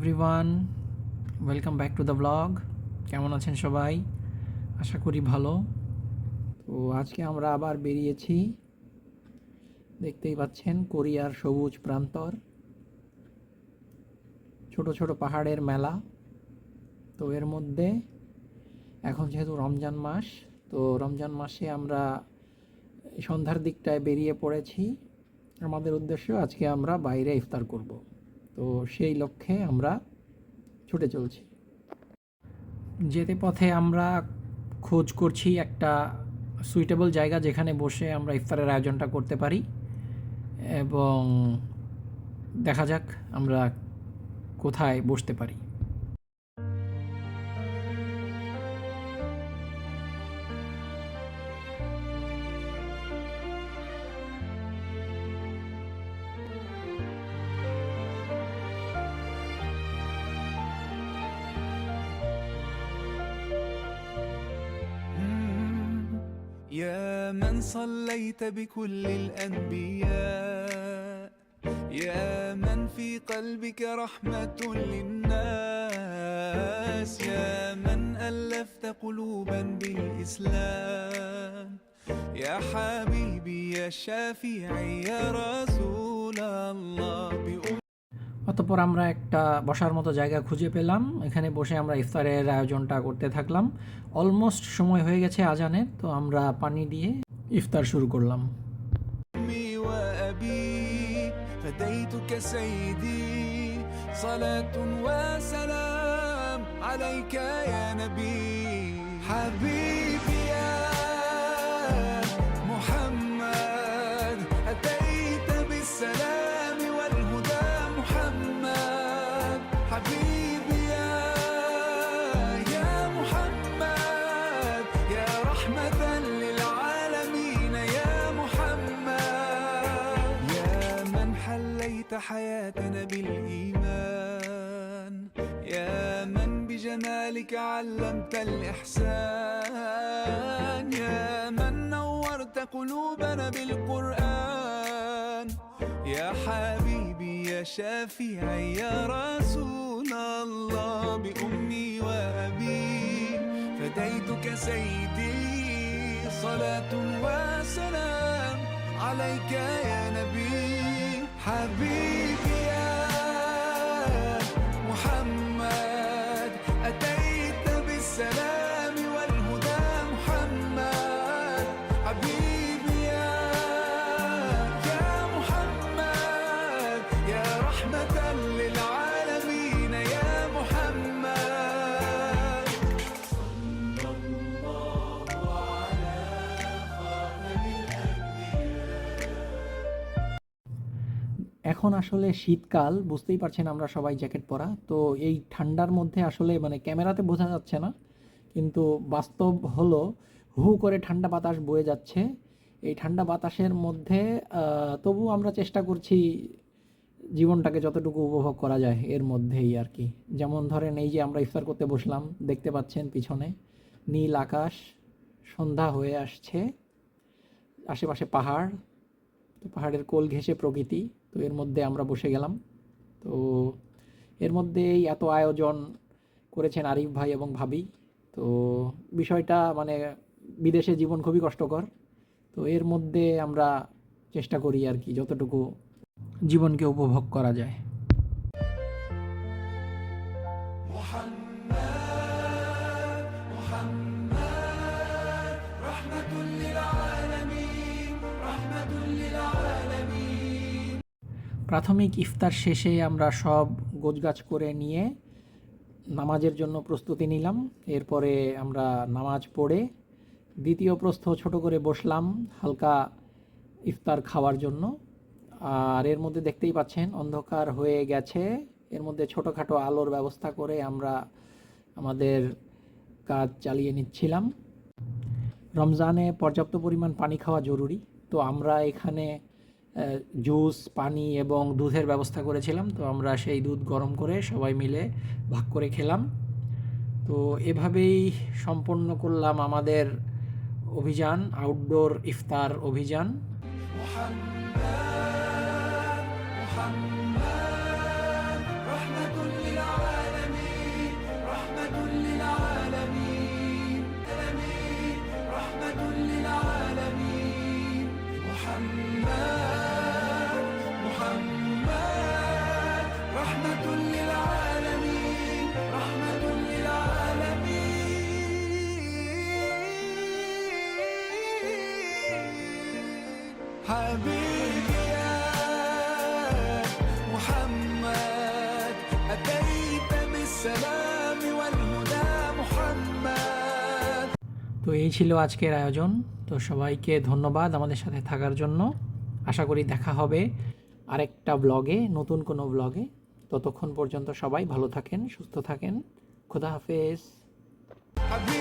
Everyone welcome back to the blog কেমন আছেন সবাই? আশা করি ভালো। তো আজকে আমরা আবার বেরিয়েছি। দেখতেই পাচ্ছেন, কোরিয়ার সবুজ প্রান্তর। ছোট ছোট পাহাড়ের মেলা। তো এর মধ্যে এখন যেহেতু রমজান মাস, তো রমজান মাসে আমরা সন্ধ্যার দিকটায় বেরিয়ে পড়েছি। আমাদের উদ্দেশ্য আজকে আমরা বাইরে ইফতার করব। তো সেই লক্ষ্যে আমরা ছুটে চলছি। যেতে পথে আমরা খোঁজ করছি একটা সুইটেবল জায়গা যেখানে বসে আমরা ইফতারের আয়োজনটা করতে পারি এবং দেখা যাক আমরা কোথায় বসতে পারি। يا من صليت بكل الأنبياء يا من في قلبك رحمة للناس يا من ألفت قلوبا بالإسلام. يا حبيبي يا شافعي يا رسول অতপর আমরা একটা বসার মতো জায়গা খুঁজে পেলাম এখানে বসে আমরা ইফতারের আয়োজনটা করতে থাকলাম অলমোস্ট সময় হয়ে গেছে আজানের তো আমরা পানি দিয়ে ইফতার শুরু করলাম أمي وأبي فديتك سيدي صلاة وسلام عليك يا نبي حبيبي حياتنا بالإيمان. يا من بجمالك علمت الإحسان. يا من نورت قلوبنا بالقرآن. يا حبيبي يا شافعي يا رسول الله بأمي وأبي. فديتك سيدي صلاة وسلام عليك يا نبي. حبيبي يا محمد أتيت بالسلام والهدى محمد. حبيبي এখন আসলে শীতকাল, বুঝতেই পারছেন আমরা সবাই জ্যাকেট পরা, তো এই ঠান্ডার মধ্যে আসলে মানে ক্যামেরাতে বোঝা যাচ্ছে না, কিন্তু বাস্তব হলো হু করে ঠান্ডা বাতাস বয়ে যাচ্ছে। এই ঠান্ডা বাতাসের মধ্যে তবু আমরা চেষ্টা করছি জীবনটাকে যতটুকু উপভোগ করা যায় এর মধ্যেই আর কি। যেমন ধরেন এই যে আমরা ইফতার করতে বসলাম, দেখতে পাচ্ছেন পিছনে নীল আকাশ, সন্ধ্যা হয়ে আসছে, আশেপাশে পাহাড় তো পাহাড়ের কোল ঘেঁষে প্রকৃতি, তো এর মধ্যে আমরা বসে গেলাম। তো এর মধ্যেই এত আয়োজন করেছেন আরিফ ভাই এবং ভাবি। তো বিষয়টা মানে বিদেশে জীবন খুবই কষ্টকর। তো এর মধ্যে আমরা চেষ্টা করি আর কি যতটুকু জীবনকে উপভোগ করা যায়। প্রাথমিক ইফতার শেষে আমরা সব গোছগাছ করে নিয়ে নামাজের জন্য প্রস্তুতি নিলাম। এরপরে আমরা নামাজ পড়ে দ্বিতীয় প্রস্থ ছোট করে বসলাম হালকা ইফতার খাওয়ার জন্য। আর এর মধ্যে দেখতেই পাচ্ছেন অন্ধকার হয়ে গেছে। এর মধ্যে ছোটোখাটো আলোর ব্যবস্থা করে আমরা আমাদের কাজ চালিয়ে নিচ্ছিলাম। রমজানে পর্যাপ্ত পরিমাণ পানি খাওয়া জরুরি। তো আমরা এখানে জুস পানি এবং দুধের ব্যবস্থা করেছিলাম তো আমরা সেই দুধ গরম করে সবাই মিলে ভাগ করে খেলাম তো এভাবেই সম্পন্ন করলাম আমাদের অভিযান আউটডোর ইফতার অভিযান محمد محمد رحمة للعالمين حبيبي يا محمد أتيت بالسلام والهدى محمد তো এই ছিল আজকের আয়োজন তো সবাইকে ধন্যবাদ আমাদের সাথে থাকার জন্য আশা করি দেখা হবে আরেকটা ব্লগে নতুন কোনো ব্লগে ততক্ষণ পর্যন্ত সবাই ভালো থাকেন সুস্থ থাকেন খোদা হাফেজ حبيبي